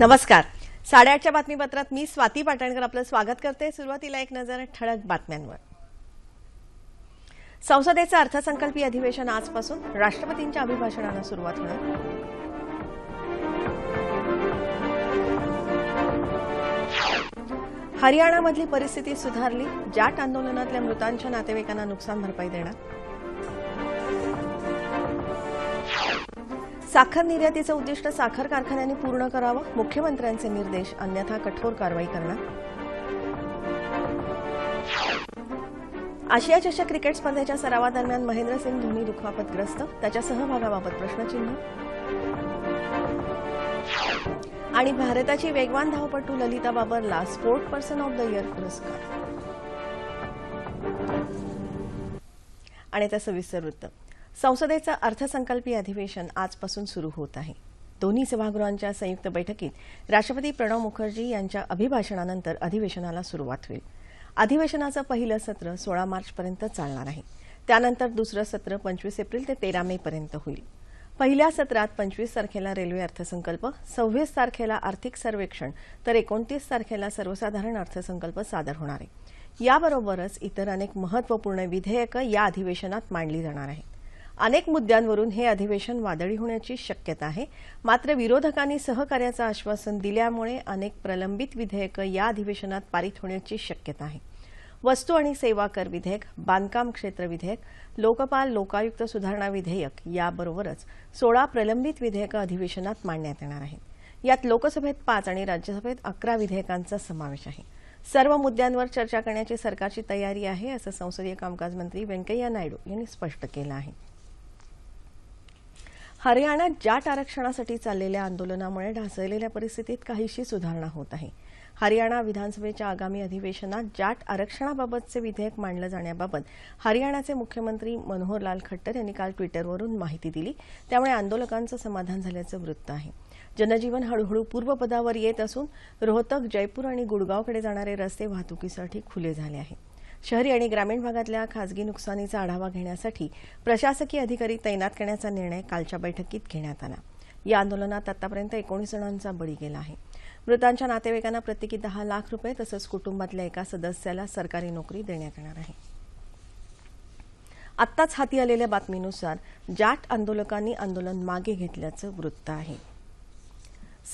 नमस्कार. साडेआठच्या बातमीपत्रात मी स्वाती पाटणकर आपलं स्वागत करते. सुरुवातीला एक नजर ठळक बातम्यांवर. संसदेचं अर्थसंकल्पीय अधिवेशन आजपासून राष्ट्रपतींच्या अभिभाषणानं सुरुवात होणार. हरियाणामधली परिस्थिती सुधारली जाट आंदोलनातल्या मृतांच्या नातेवाईकांना नुकसान भरपाई देणार. साखर निर्यातीचं उद्दिष्ट साखर कारखान्यांनी पूर्ण करावं. मुख्यमंत्र्यांचे निर्देश अन्यथा कठोर कारवाई करणार. आशिया चषक क्रिकेट स्पर्धेच्या सरावादरम्यान महेंद्रसिंग धोनी दुखापतग्रस्त. त्याच्या सहभागाबाबत प्रश्नचिन्ह. आणि भारताची वेगवान धावपटू Lalita बाबरला sport person of the year पुरस्कार. आणि त्या सविस्तर वृत्त. संसदेचं अर्थसंकल्पीय अधिवेशन आजपासून सुरू होत आहे. दोन्ही सभागृहांच्या संयुक्त बैठकीत राष्ट्रपती प्रणव मुखर्जी यांच्या अभिभाषणानंतर अधिवेशनाला सुरुवात होईल. अधिवेशनाचं पहिलं सत्र सोळा मार्चपर्यंत चालणार आहे. त्यानंतर दुसरं सत्र पंचवीस एप्रिल ते तेरा मे पर्यंत होईल. पहिल्या सत्रात पंचवीस तारखेला रेल्वे अर्थसंकल्प सव्वीस तारखेला आर्थिक सर्वेक्षण तर एकोणतीस तारखेला सर्वसाधारण अर्थसंकल्प सादर होणार आहे. याबरोबरच इतर अनेक महत्त्वपूर्ण विधेयकं या अधिवेशनात मांडली जाणार आहेत. अनेक मुद्द्यांवरून हे अधिवेशन वादळी होण्याची शक्यता आहे. मात्र विरोधकांनी सहकार्याचं आश्वासन दिल्यामुळे अनेक प्रलंबित विधेयकं या अधिवेशनात पारित होण्याची शक्यता आहे. वस्तू आणि सेवा कर विधेयक बांधकाम क्षेत्र विधेयक लोकपाल लोकायुक्त सुधारणा विधेयक याबरोबरच सोळा प्रलंबित विधेयकं अधिवेशनात मांडण्यात येणार आहेत. यात लोकसभेत पाच आणि राज्यसभेत अकरा विधेयकांचा समावेश आहे. सर्व मुद्द्यांवर चर्चा करण्याची सरकारची तयारी आहे असं संसदीय कामकाज मंत्री व्यंकय्या नायडू यांनी स्पष्ट केलं आहे. हरियाणात जाट आरक्षणासाठी चाललेल्या आंदोलनामुळे ढासळलेल्या परिस्थितीत काहीशी सुधारणा होत आहे. हरियाणा विधानसभेच्या आगामी अधिवेशनात जाट आरक्षणाबाबतचे विधेयक मांडलं जाण्याबाबत हरियाणाचे मुख्यमंत्री मनोहरलाल खट्टर यांनी काल ट्विटरवरून माहिती दिली. त्यामुळे आंदोलकांचं समाधान झाल्याचं वृत्त आहे. जनजीवन हळूहळू पूर्वपदावर येत असून रोहतक जयपूर आणि गुडगावकडे जाणारे रस्ते वाहतुकीसाठी खुले झाले आहेत. शहरी आणि ग्रामीण भागातल्या खासगी नुकसानीचा आढावा घेण्यासाठी प्रशासकीय अधिकारी तैनात करण्याचा निर्णय कालच्या बैठकीत घेण्यात आला. या आंदोलनात आतापर्यंत एकोणीस जणांचा बळी गेला आहे. मृतांच्या नातेवाईकांना प्रत्येकी दहा लाख रुपये तसंच कुटुंबातल्या एका सदस्याला सरकारी नोकरी देण्यात येणार आहे. आत्ताच हाती आलेल्या बातमीनुसार जाट आंदोलकांनी आंदोलन मागे घेतल्याचं वृत्त आहे.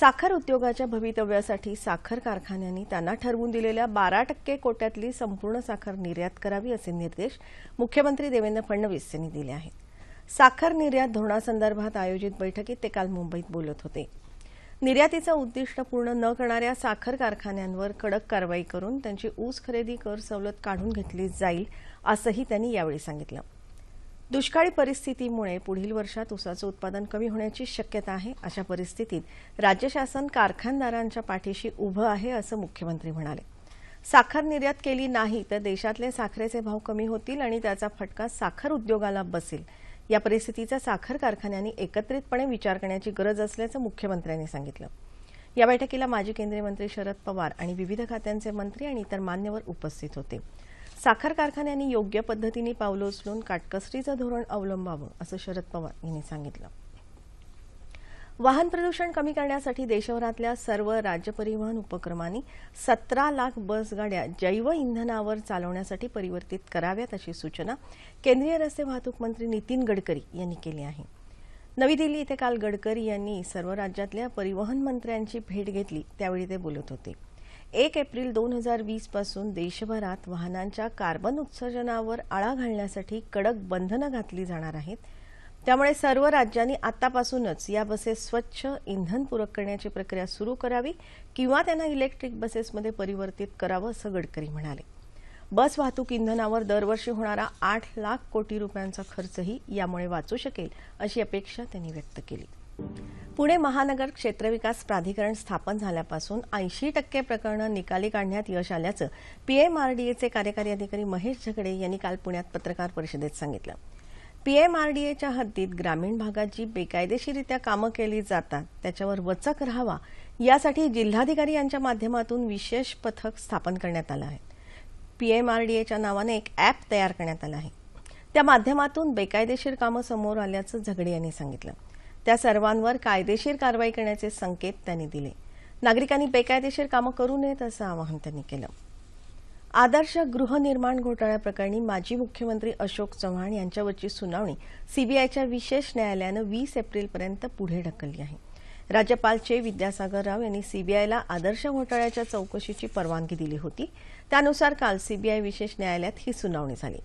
साखर उद्योगाच्या भवितव्यासाठी साखर कारखान्यांनी त्यांना ठरवून दिलेल्या बारा टक्के कोट्यातली संपूर्ण साखर निर्यात करावी असे निर्देश मुख्यमंत्री देवेंद्र फडणवीस यांनी दिले आहेत. साखर निर्यात धोरणासंदर्भात आयोजित बैठकीत ते काल मुंबईत बोलत होते. निर्यातीचं उद्दिष्ट पूर्ण न करणाऱ्या साखर कारखान्यांवर कडक कारवाई करून त्यांची ऊस खरेदी कर सवलत काढून घेतली जाईल असंही त्यांनी यावेळी सांगितलं. दुष्काळी परिस्थितीमुळे पुढील वर्षात ऊसाचं उत्पादन कमी होण्याची शक्यता आहे अशा परिस्थितीत राज्य शासन कारखानदारांच्या पाठीशी उभं आहे असं मुख्यमंत्री म्हणाले. साखर निर्यात केली नाही तर देशातले साखरेचे भाव कमी होतील आणि त्याचा फटका साखर उद्योगाला बसेल. या परिस्थितीचा साखर कारखान्यांनी एकत्रितपणे विचार करण्याची गरज असल्याचं मुख्यमंत्र्यांनी सांगितलं. या बैठकीला माजी केंद्रीय मंत्री शरद पवार आणि विविध खात्यांचे मंत्री आणि इतर मान्यवर उपस्थित होते. साखर कारखान्यांनी योग्य पद्धतीने पावलं उचलून काटकसरीचं धोरण अवलंबावं असं शरद पवार यांनी सांगितलं. वाहन प्रदूषण कमी करण्यासाठी देशभरातल्या सर्व राज्य परिवहन उपक्रमांनी सतरा लाख बसगाड्या जैव इंधनावर चालवण्यासाठी परिवर्तित कराव्यात अशी सूचना केंद्रीय रस्ते वाहतूक मंत्री नितीन गडकरी यांनी केली आहे. नवी दिल्ली इथे काल गडकरी यांनी सर्व राज्यातल्या परिवहन मंत्र्यांची भेट घेतली त्यावेळी ते बोलत होते. एक एप्रिल दोन हजार वीसपासून देशभरात वाहनांच्या कार्बन उत्सर्जनावर आळा घालण्यासाठी कडक बंधनं घातली जाणार आहेत. त्यामुळे सर्व राज्यांनी आतापासूनच या बसेस स्वच्छ इंधनपूरक करण्याची प्रक्रिया सुरू करावी किंवा त्यांना इलेक्ट्रिक बसेसमध्ये परिवर्तित करावं असं गडकरी म्हणाले. बस वाहतूक इंधनावर दरवर्षी होणारा आठ लाख कोटी रुपयांचा खर्चही यामुळे वाचू शकेल अशी अपेक्षा त्यांनी व्यक्त केली. पुणे महानगर क्षेत्रविकास प्राधिकरण स्थापन झाल्यापासून ऐंशी टक्के प्रकरणं निकाली काढण्यात यश आल्याचं पीएमआरडीएचे कार्यकारी अधिकारी महेश झगडे यांनी काल पुण्यात पत्रकार परिषदेत सांगितलं. पीएमआरडीएच्या हद्दीत ग्रामीण भागात जी बेकायदेशीरित्या कामं केली जातात त्याच्यावर वचक राहावा यासाठी जिल्हाधिकारी यांच्या माध्यमातून विशेष पथक स्थापन करण्यात आलं आहे. पीएमआरडीएच्या नावाने एक अॅप तयार करण्यात आलं आहे. त्या माध्यमातून बेकायदेशीर कामं समोर आल्याचं झगडे यांनी सांगितलं. त्या सर्वांवर कायदेशीर कारवाई करण्याचे संकेत त्यांनी दिले. नागरिकांनी बेकायदेशीर कामं करू नयेत असं आवाहन त्यांनी केलं. आदर्श गृहनिर्माण घोटाळ्याप्रकरणी माजी मुख्यमंत्री अशोक चव्हाण यांच्यावरची सुनावणी सीबीआयच्या विशेष न्यायालयानं वीस एप्रिलपर्यंत पुढे ढकलली आहे. राज्यपाल चे विद्यासागर राव यांनी सीबीआयला आदर्श घोटाळ्याच्या चौकशीची परवानगी दिली होती. त्यानुसार काल सीबीआय विशेष न्यायालयात ही सुनावणी झाली.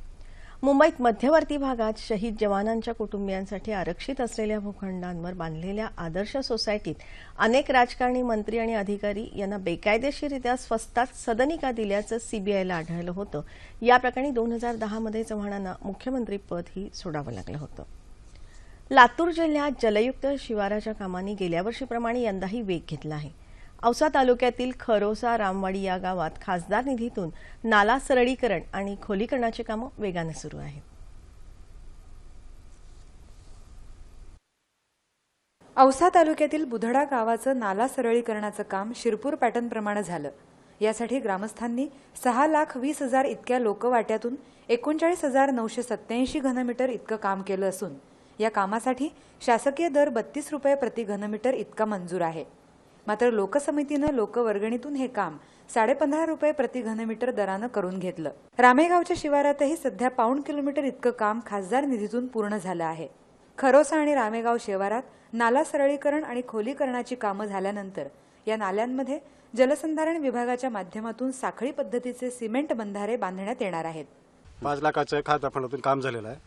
मुंबईत मध्यवर्ती भागात शहीद जवानांच्या कुटुंबियांसाठी आरक्षित असलेल्या भूखंडांवर बांधलेल्या आदर्श सोसायटीत अनेक राजकारणी मंत्री आणि अधिकारी यांना बेकायदेशीरित्या स्वस्तात सदनिका दिल्याचं सीबीआयला आढळलं होतं. या प्रकरणी दोन हजार दहामध्ये चव्हाणांना मुख्यमंत्रीपदही सोडावं लागलं होतं. लातूर जिल्ह्यात जलयुक्त शिवाराच्या कामांनी गेल्या वर्षीप्रमाणे यंदाही वेग घेतला आहे. औसा तालुक्यातील खरोसा रामवाडी या गावात खासदार निधीतून नाला सरळीकरण आणि खोलीकरणाची कामं वेगानं सुरू आहेत. औसा तालुक्यातील बुधडा गावाचं नाला सरळीकरणाचं काम शिरपूर पॅटर्नप्रमाणे झालं. यासाठी ग्रामस्थांनी सहा लाख वीस हजार इतक्या लोकवाट्यातून एकोणचाळीस हजार नऊशे सत्याऐंशी घनमीटर इतकं काम केलं असून या कामासाठी शासकीय दर बत्तीस रुपये प्रति घनमीटर इतका मंजूर आहे. मात्र लोकसमितीनं लोकवर्गणीतून हे काम साडेपंधरा रुपये प्रति घनमीटर दरानं करून घेतलं. रामेगावच्या शिवारातही सध्या पाऊण किलोमीटर इतकं काम खासदार निधीतून पूर्ण झालं आहे. खरोसा आणि रामेगाव शिवारात नाला सरळीकरण आणि खोलीकरणाची कामं झाल्यानंतर या नाल्यांमध्ये जलसंधारण विभागाच्या माध्यमातून साखळी पद्धतीचे सिमेंट बंधारे बांधण्यात येणार आहेत. पाच लाखाचं खाता फंडातून काम झालेलं आहे.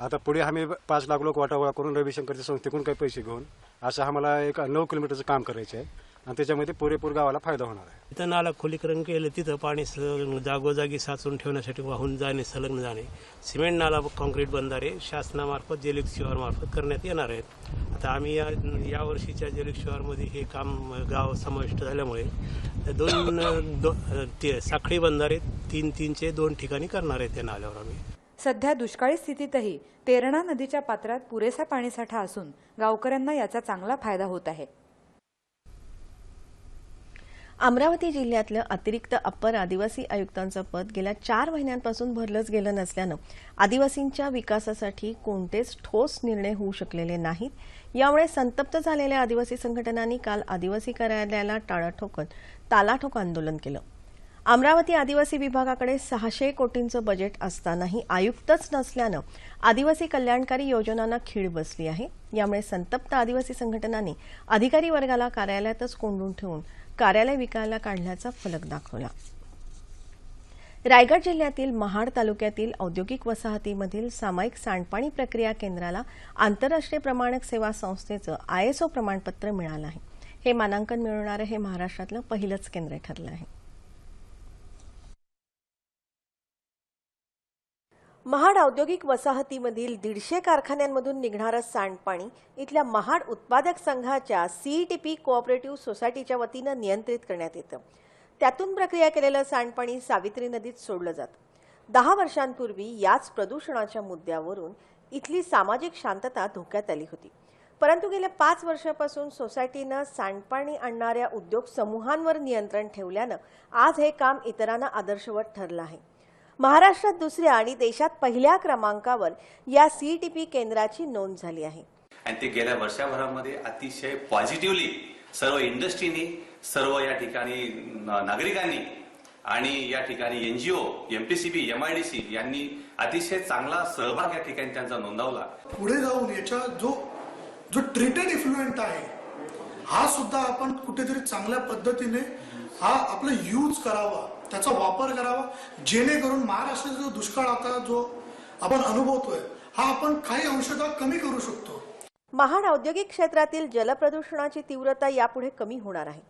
आता पुढे आम्ही पाच लाख लोक वाटावळा करून रविशंकरच्या संस्थेकडून काही पैसे घेऊन असं आम्हाला एक नऊ किलोमीटरचं काम करायचं आहे. आणि त्याच्यामध्ये पुरेपूर गावाला फायदा होणार आहे. तिथं नाला खोलीकरण केलं तिथं पाणी स- जागोजागी साचून ठेवण्यासाठी वाहून जाणे संलग्न जाणे. सिमेंट नाला काँक्रीट बंधारे शासनामार्फत जलिक शिवारमार्फत करण्यात येणार आहेत. आता आम्ही या या वर्षीच्या जलिक शिवारमध्ये हे काम गाव समाविष्ट झाल्यामुळे दोन दो, ते साखळी बंधारे तीन तीनचे दोन ठिकाणी करणार आहेत त्या नाल्यावर आम्ही. सध्या दुष्काळी स्थितीतही तेरणा नदीच्या पात्रात पुरेसा पाणीसाठा असून गावकऱ्यांना याचा चांगला फायदा होत आहे. अमरावती जिल्ह्यातलं अतिरिक्त अप्पर आदिवासी आयुक्तांचं पद गेल्या चार महिन्यांपासून भरलंच गेलं नसल्यानं आदिवासींच्या विकासासाठी कोणतेच ठोस निर्णय होऊ शकलेले नाहीत. यामुळे संतप्त झालेल्या आदिवासी संघटनांनी काल आदिवासी कार्यालयाला टाळं ठोकत तालाठोक आंदोलन केलं. अमरावती आदिवासी विभागाकडे सहाशे कोटींचं बजेट असतानाही आयुक्तच नसल्यानं आदिवासी कल्याणकारी योजनांना खीळ बसली आहे. यामुळे संतप्त आदिवासी संघटनांनी अधिकारी वर्गाला कार्यालयातच कोंडून ठेवून कार्यालय विकायला काढल्याचा फलक दाखवला. रायगड जिल्ह्यातील महाड तालुक्यातील औद्योगिक वसाहतीमधील सामायिक सांडपाणी प्रक्रिया केंद्राला आंतरराष्ट्रीय प्रमाणक सेवा संस्थेचं आयएसओ प्रमाणपत्र मिळालं आहे. हे मानांकन मिळवणारं हे महाराष्ट्रातलं पहिलंच केंद्र ठरलं आहे. महाड औद्योगिक वसाहतीमधील दीडशे कारखान्यांमधून निघणारं सांडपाणी इथल्या महाड उत्पादक संघाच्या सीईटीपी कोऑपरेटिव्ह सोसायटीच्या वतीनं नियंत्रित करण्यात येतं. त्यातून प्रक्रिया केलेलं सांडपाणी सावित्री नदीत सोडलं जातं. दहा वर्षांपूर्वी याच प्रदूषणाच्या मुद्द्यावरून इथली सामाजिक शांतता धोक्यात आली होती. परंतु गेल्या पाच वर्षापासून सोसायटीनं सांडपाणी आणणाऱ्या उद्योग समूहांवर नियंत्रण ठेवल्यानं आज हे काम इतरांना आदर्शवत ठरलं आहे. महाराष्ट्रात दुसऱ्या आणि देशात पहिल्या क्रमांकावर या सीईटीपी केंद्राची नोंद झाली आहे. आणि ते गेल्या वर्षभरामध्ये अतिशय पॉझिटिव्हली सर्व इंडस्ट्रीनी सर्व या ठिकाणी नागरिकांनी आणि या ठिकाणी एनजीओ एमपीसीबी एमआयडीसी यांनी अतिशय चांगला सहभाग या ठिकाणी त्यांचा नोंदवला. पुढे जाऊन याच्या जो जो ट्रीटेड इफ्लुएंट आहे हा सुद्धा आपण कुठेतरी चांगल्या पद्धतीने हा आपला यूज करावा. त्याचा वापर करावा जेणेकरून महाराष्ट्राचा जो दुष्काळ आता जो आपण अनुभवतोय हा आपण काही अंशतः कमी करू शकतो. महाड औद्योगिक क्षेत्रातील जलप्रदूषणाची तीव्रता यापुढे कमी होणार आहे.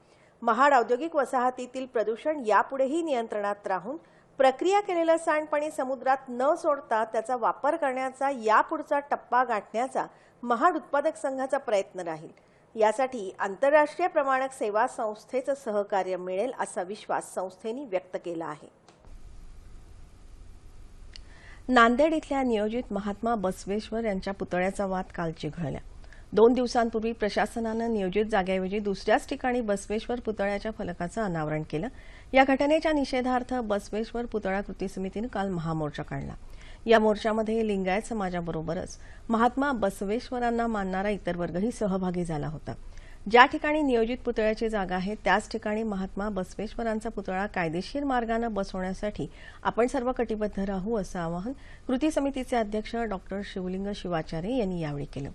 महाड औद्योगिक वसाहतीतील प्रदूषण यापुढेही नियंत्रणात राहून प्रक्रिया केलेलं सांडपाणी समुद्रात न सोडता त्याचा वापर करण्याचा यापुढचा टप्पा गाठण्याचा महाड उत्पादक संघाचा प्रयत्न राहील. यासाठी आंतरराष्ट्रीय प्रमाणक सेवा संस्थेचं सहकार्य मिळेल असा विश्वास संस्थेने व्यक्त केला आहे. नांदेड इथल्या नियोजित महात्मा बसवेश्वर यांच्या पुतळ्याचा वाद काल चिघळला दोन दिवसांपूर्वी प्रशासनानं नियोजित जागेऐवजी दुसऱ्याच ठिकाणी बसवेश्वर पुतळ्याच्या फलकाचं अनावरण केलं. या घटनेच्या निषेधार्थ बसवेश्वर पुतळा कृती समितीनं काल महामोर्चा काढला. या मोर्चामध्ये लिंगायत समाजाबरोबरच. महात्मा बसवेश्वरांना मानणारा इतर वर्गही सहभागी झाला होता. ज्या ठिकाणी नियोजित पुतळ्याची जागा आहे त्याच ठिकाणी महात्मा बसवेश्वरांचा पुतळा कायदेशीर मार्गानं बसवण्यासाठी आपण सर्व कटिबद्ध राहू असं आवाहन कृती समितीचे अध्यक्ष डॉक्टर शिवलिंग शिवाचार्य यांनी यावेळी केलं.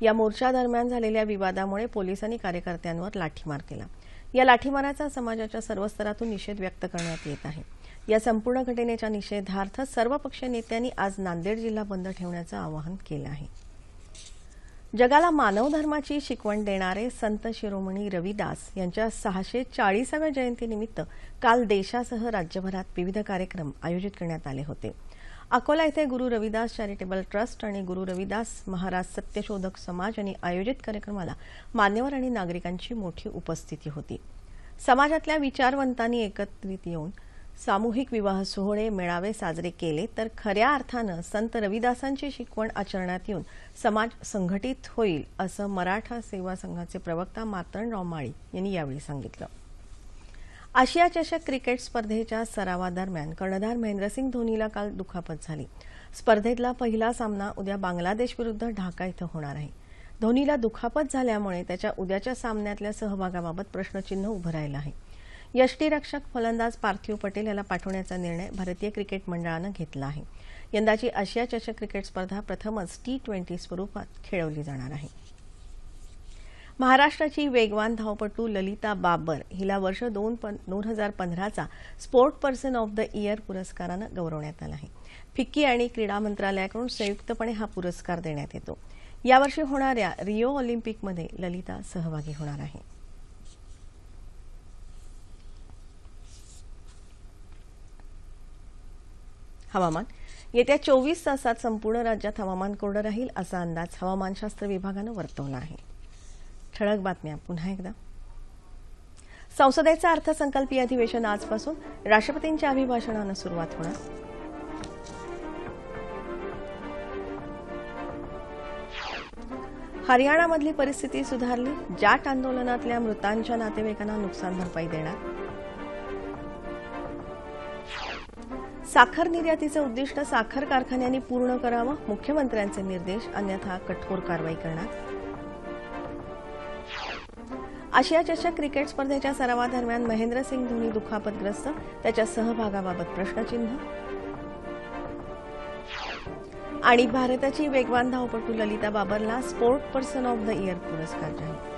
या मोर्चादरम्यान झालेल्या विवादामुळे पोलिसांनी कार्यकर्त्यांवर लाठीमार केला. या लाठीमाराचा समाजाच्या सर्व स्तरातून निषेध व्यक्त करण्यात येत आहे. या संपूर्ण घटनेच्या निषेधार्थ सर्वपक्षीय नेत्यांनी आज नांदेड जिल्हा बंद ठेवण्याचं आवाहन केलं आहे. जगाला मानवधर्माची शिकवण देणारे संत शिरोमणी रविदास यांच्या सहाशे चाळीसाव्या जयंतीनिमित्त काल देशासह राज्यभरात विविध कार्यक्रम आयोजित करण्यात आले होते. अकोला येथे गुरु रविदास चॅरिटेबल ट्रस्ट आणि गुरु रविदास महाराज सत्यशोधक समाज यांनी आयोजित कार्यक्रमाला मान्यवर आणि नागरिकांची मोठी उपस्थिती होती. समाजातल्या विचारवंतांनी एकत्रित येऊन सामूहिक विवाह सोहळे मेळावे साजरे केले तर खऱ्या अर्थानं संत रविदासांची शिकवण आचरणात येऊन समाज संघटित होईल असं मराठा सेवा संघाचे प्रवक्ता मार्तंडराव माळी यांनी यावेळी सांगितलं. आशिया चषक क्रिकेट स्पर्धेच्या सरावादरम्यान कर्णधार महेंद्रसिंग धोनीला काल दुखापत झाली. स्पर्धेतला पहिला सामना उद्या बांगलादेश विरुद्ध ढाका इथं होणार आहे. धोनीला दुखापत झाल्यामुळे त्याच्या उद्याच्या सामन्यातल्या सहभागाबाबत प्रश्नचिन्ह उभं राहिलं आहे. यष्टीरक्षक फलंदाज पार्थिव पटेल याला पाठवण्याचा निर्णय भारतीय क्रिकेट मंडळानं घेतला आहे. यंदाची आशिया चषक क्रिकेट स्पर्धा प्रथमच टी ट्वेंटी स्वरूपात खेळवली जाणार आहे. महाराष्ट्राची वेगवान धावपटू ललिता बाबर हिला वर्ष दोन दोन हजार पंधराचा sport person of the year पुरस्कारानं गौरवण्यात आला आहे. फिक्की आणि क्रीडा मंत्रालयाकडून संयुक्तपणे हा पुरस्कार देण्यात येतो. यावर्षी होणाऱ्या रिओ ऑलिम्पिकमध्ये ललिता सहभागी होणार आहे. हवामान. येत्या चोवीस तासात संपूर्ण राज्यात हवामान कोरडं राहील असा अंदाज हवामानशास्त्र विभागानं वर्तवला आहे. ठळक बातम्या पुन्हा एकदा. संसदेचं अर्थसंकल्पीय अधिवेशन आजपासून राष्ट्रपतींच्या अभिभाषणानं सुरुवात होणार. हरियाणामधली परिस्थिती सुधारली जाट आंदोलनातल्या मृतांच्या नातेवाईकांना नुकसान भरपाई देणार. साखर निर्यातीचं उद्दिष्ट साखर कारखान्यांनी पूर्ण करावं मुख्यमंत्र्यांचे निर्देश अन्यथा कठोर कारवाई करणार. आशिया चषक क्रिकेट स्पर्धेच्या सरावादरम्यान महेंद्रसिंग धोनी दुखापतग्रस्त त्याच्या सहभागाबाबत प्रश्नचिन्ह. आणि भारताची वेगवान धावपटू Lalita बाबरला sport person of the year पुरस्कार जाहीर.